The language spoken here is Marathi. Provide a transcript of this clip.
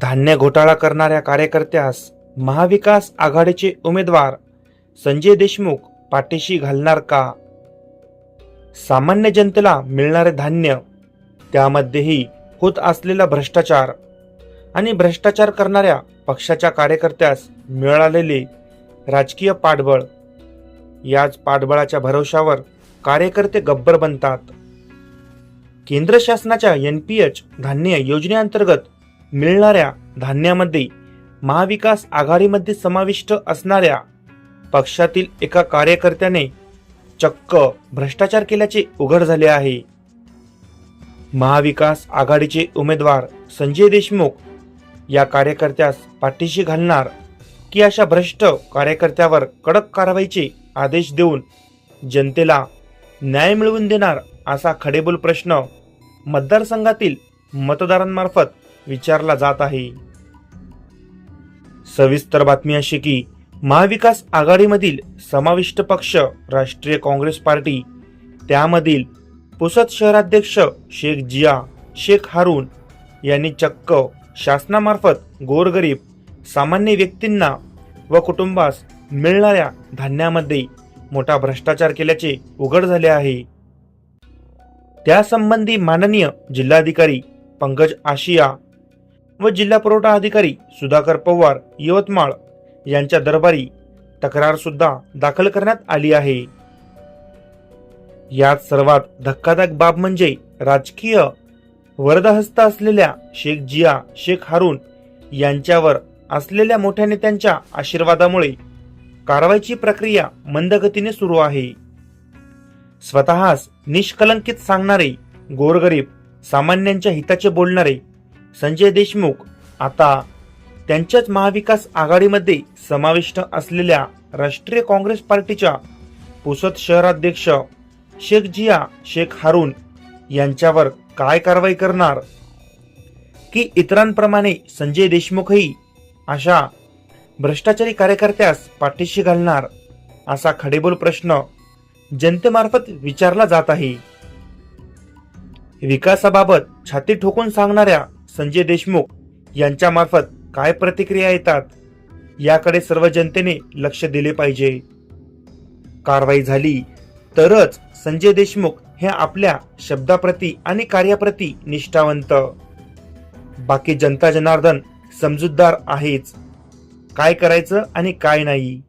धान्य घोटाळा करणाऱ्या कार्यकर्त्यास महाविकास आघाडीचे उमेदवार संजय देशमुख पाठीशी घालणार का? सामान्य जनतेला मिळणारे धान्य त्यामध्येही होत असलेला भ्रष्टाचार आणि भ्रष्टाचार करणाऱ्या पक्षाच्या कार्यकर्त्यास मिळालेले राजकीय पाठबळ याच पाठबळाच्या भरोशावर कार्यकर्ते गब्बर बनतात. केंद्र शासनाच्या एन पी एच धान्य योजनेअंतर्गत मिळणाऱ्या धान्यामध्ये महाविकास आघाडीमध्ये समाविष्ट असणाऱ्या पक्षातील एका कार्यकर्त्याने चक्क भ्रष्टाचार केल्याचे उघड झाले आहे. महाविकास आघाडीचे उमेदवार संजय देशमुख या कार्यकर्त्यास पाठीशी घालणार की अशा भ्रष्ट कार्यकर्त्यावर कडक कारवाईचे आदेश देऊन जनतेला न्याय मिळवून देणार असा खडेबोल प्रश्न मतदारसंघातील मतदारांमार्फत विचारला जात आहे. सविस्तर बातमी अशी की महाविकास आघाडीमधील समाविष्ट पक्ष राष्ट्रीय काँग्रेस पार्टी त्यामधील पुसद शहराध्यक्ष शेख जिया शेख हारून यांनी चक्क शासनामार्फत गोरगरीब सामान्य व्यक्तींना व कुटुंबास मिळणाऱ्या धान्यामध्ये मोठा भ्रष्टाचार केल्याचे उघड झाले आहे. त्यासंबंधी माननीय जिल्हाधिकारी पंकज आशिया व जिल्हा पुरवठा अधिकारी सुधाकर पवार यवतमाळ यांच्या दरबारी तक्रार सुद्धा दाखल करण्यात आली आहे. यात सर्वात धक्कादायक बाब म्हणजे राजकीय वरदहस्त असलेल्या शेख जिया शेख हारून यांच्यावर असलेल्या मोठ्या नेत्यांच्या आशीर्वादामुळे कारवाईची प्रक्रिया मंदगतीने सुरू आहे. स्वतःस निष्कलंकित सांगणारे गोरगरीब सामान्यांच्या हिताचे बोलणारे संजय देशमुख आता त्यांच्याच महाविकास आघाडीमध्ये समाविष्ट असलेल्या राष्ट्रीय काँग्रेस पार्टीच्या पुसद शहराध्यक्ष शेख जिया शेख हारून यांच्यावर काय कारवाई करणार? की इतरांप्रमाणे संजय देशमुखही अशा भ्रष्टाचारी कार्यकर्त्यास पाठीशी घालणार असा खडेबोल प्रश्न जनतेमार्फत विचारला जात आहे. विकासाबाबत छाती ठोकून सांगणाऱ्या संजय देशमुख यांच्यामार्फत काय प्रतिक्रिया येतात? याकडे सर्व जनतेने लक्ष दिले पाहिजे. कारवाई झाली तरच संजय देशमुख हे आपल्या शब्दाप्रती आणि कार्याप्रती निष्ठावंत. बाकी जनता जनार्दन समजूतदार आहेच. काय करायचं आणि काय नाही?